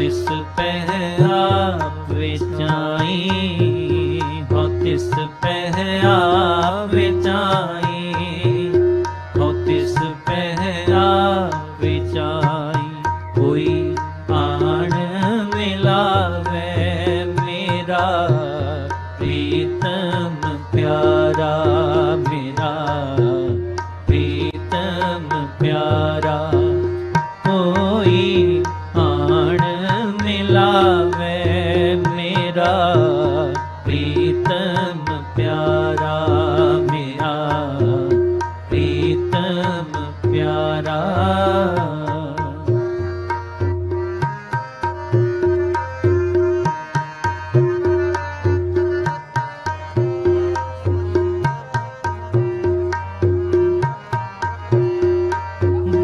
ਤਿਸ ਪਹਿਆ ਵਿਚਾਈ ਹੋ ਤਿਸ ਪਹਿਆ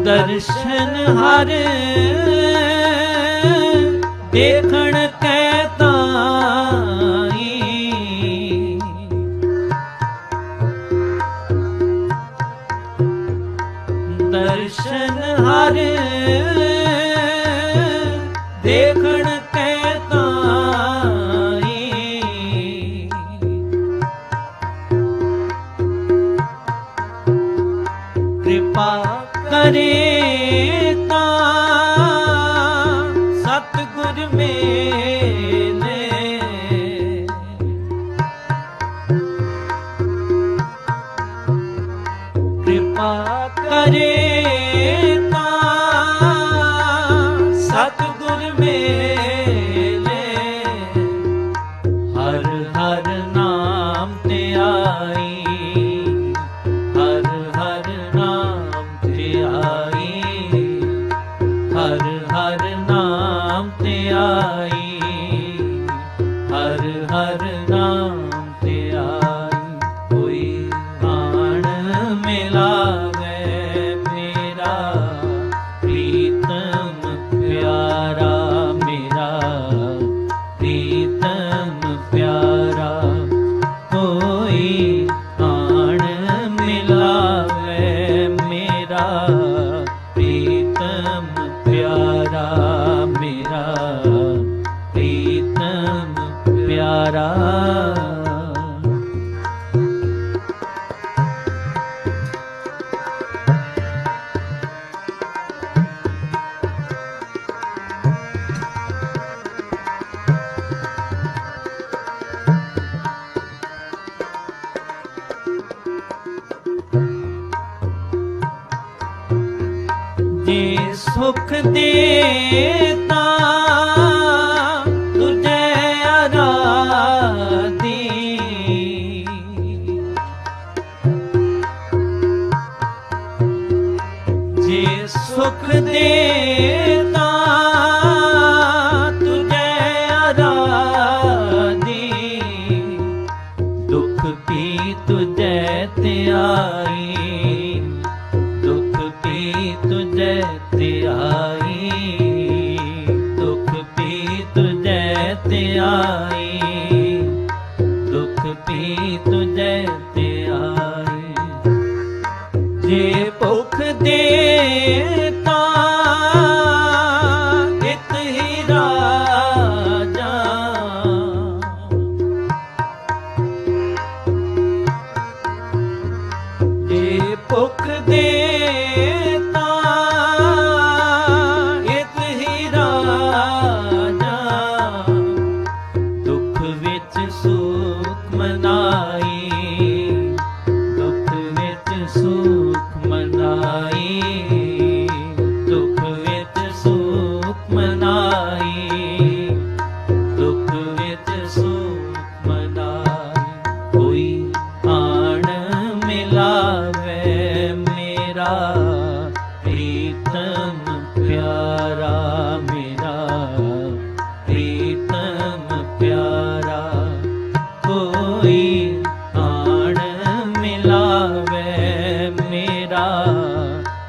ਦਰਸ਼ਨ ਹਰ। ਦੇਖਣ me. ਪਿਆਰਾ। ਸੁਖ ਦੇ ਤਾ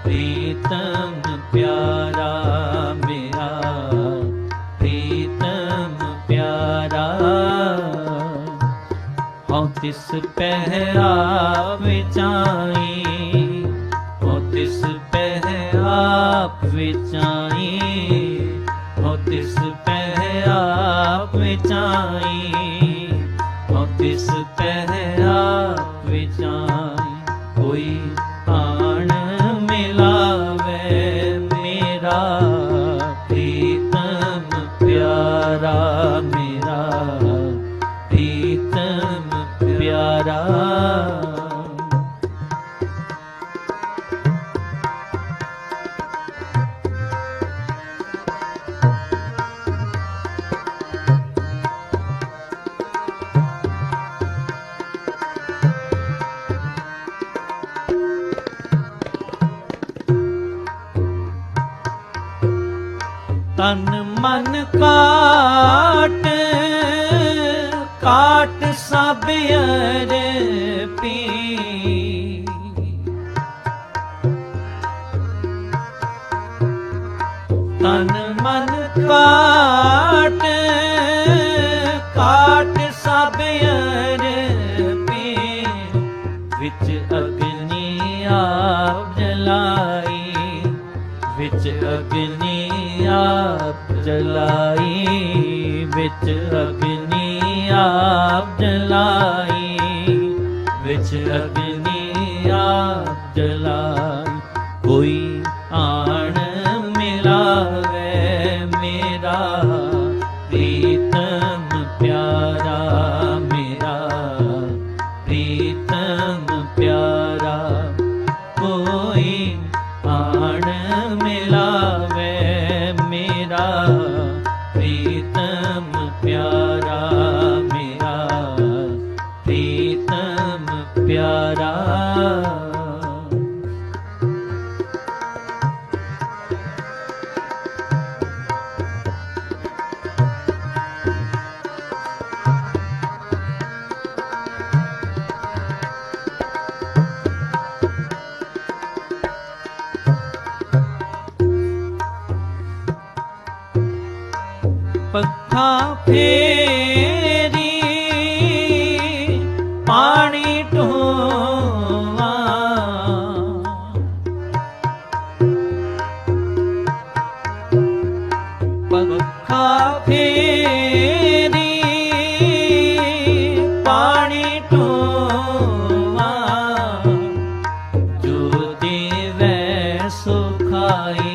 ਪ੍ਰੀਤਮ ਪਿਆਰਾ ਮੇਰਾ ਪ੍ਰੀਤਮ ਪਿਆਰਾ ਹਉ ਤਿਸ ਪਹਿਰਾ ਵਿਚਾਈ ਹਉ ਤਿਸ ਪਹਿਰਾ ਵਿਚਾਈ ਹਉ ਤਿਸ ਪਹਿਰਾ ਵਿਚਾਈ ਹਉ ਤਿਸ ਪਹਿਰਾ ਤਨ ਮਨ ਕਾਟ ਕਾਟ ਸਭ ਅਰਪੀ ਤਨ ਮਨ ਕਾਟ ਕਾਟ ਸਭ ਅਰਪੀ ਵਿੱਚ ਅਗਨੀ ਆਪ ਜਲਾਈ, ਵਿੱਚ ਅਗਨੀ ਆਪ ਜਲਾਈ ਵਿੱਚ ਅਗਨੀ ਆਪ ਜਲਾਈ ਵਿੱਚ ਅਗਨੀ ਆਪ ਜਲਾਈ। ਕੋਈ ਪੱਖਾ ਫੇਰੀ ਪਾਣੀ ਢੋਵਾ। ਪੱਖਾ ਫੇਰੀ ਪਾਣੀ ਢੋਵਾ। ਜੋ ਦੇਵੈ ਸੁਖਾਈ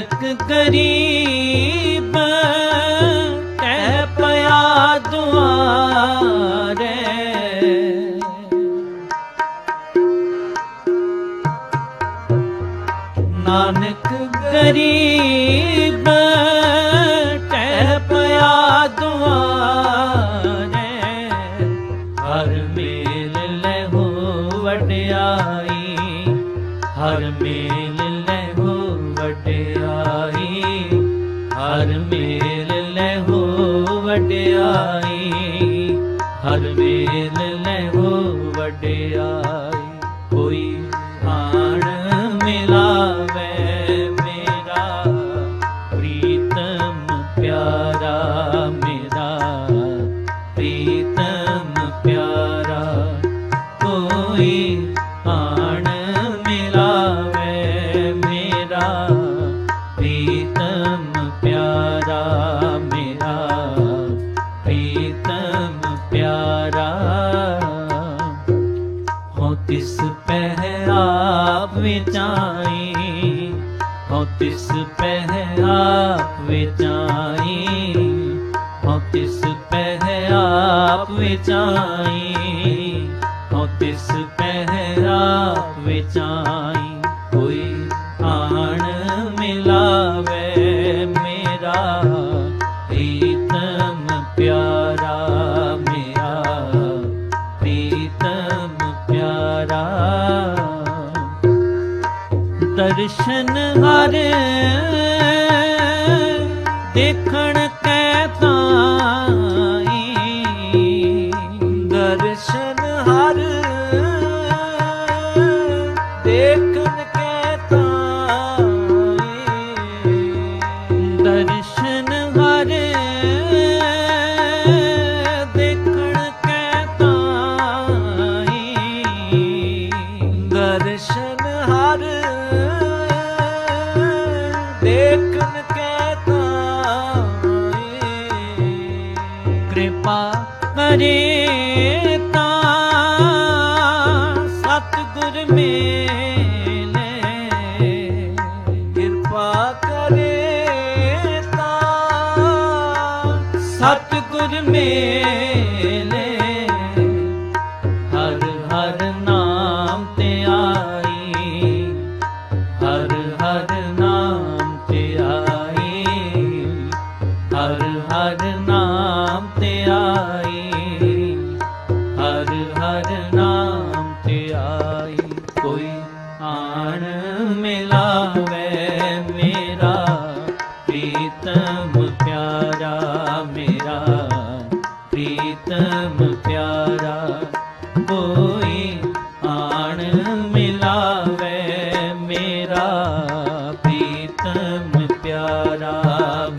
ਨਾਨਕ ਗਰੀਬ ਕਹਿ ਪਿਆ ਦੁਆਰੇ ਨਾਨਕ ਗਰੀਬ ਵਡਿਆਈ ਹਰ ਮੇਲ ਲਹੋ ਵਡਿਆਈ। ਤਿਸ ਪਹਿ ਆਪ ਵਿਚਾਈ ਹਉ ਤਿਸ ਪਹਿ ਆਪ ਵਿਚਾਈ ਹਉ ਤਿਸ ਪਹਿ ਆਪ ਵਿਚਾਈ ਦਰਸ਼ਨ ਹਰ ਦੇਖਣ ਕੇ ਤਾਈ। ਦਰਸ਼ਨ ਹਰ ਦੇਖਣ ਕੈ ਤਾਈ। ਦਰਸ਼ਨ ਹਰ ਦੇਖਣ ਕੇ ਤਾਈ। ਕਿਰਪਾ ਕਰੇ में ਕੋਈ ਆਣ ਮਿਲਾਵੇ ਮੇਰਾ ਪ੍ਰੀਤਮ ਪਿਆਰਾ,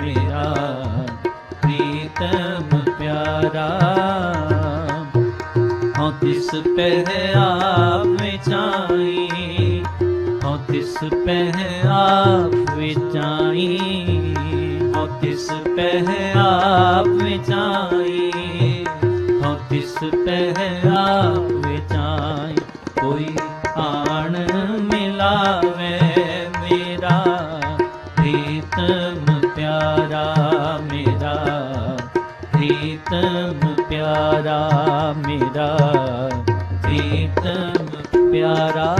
ਮੇਰਾ ਪ੍ਰੀਤਮ ਪਿਆਰਾ। ਹਉ ਤਿਸ ਪਹਿ ਆਪ ਵਿਚਾਈ ਹਉ ਤਿਸ ਪਹਿ ਆਪ ਵਿਚਾਈ ਹਉ ਤਿਸ ਪਹਿ ਆਪ ਵਿਚਾਈ ਤਿਸ ਪਹਿ ਆਪ ਵਿਚਾਈ ਕੋਈ ਆਣ ਮਿਲਾਵੇ ਮੇਰਾ, ਪ੍ਰੀਤਮ ਪਿਆਰਾ ਮੇਰਾ, ਪ੍ਰੀਤਮ ਪਿਆਰਾ ਮੇਰਾ, ਪ੍ਰੀਤਮ ਪਿਆਰਾ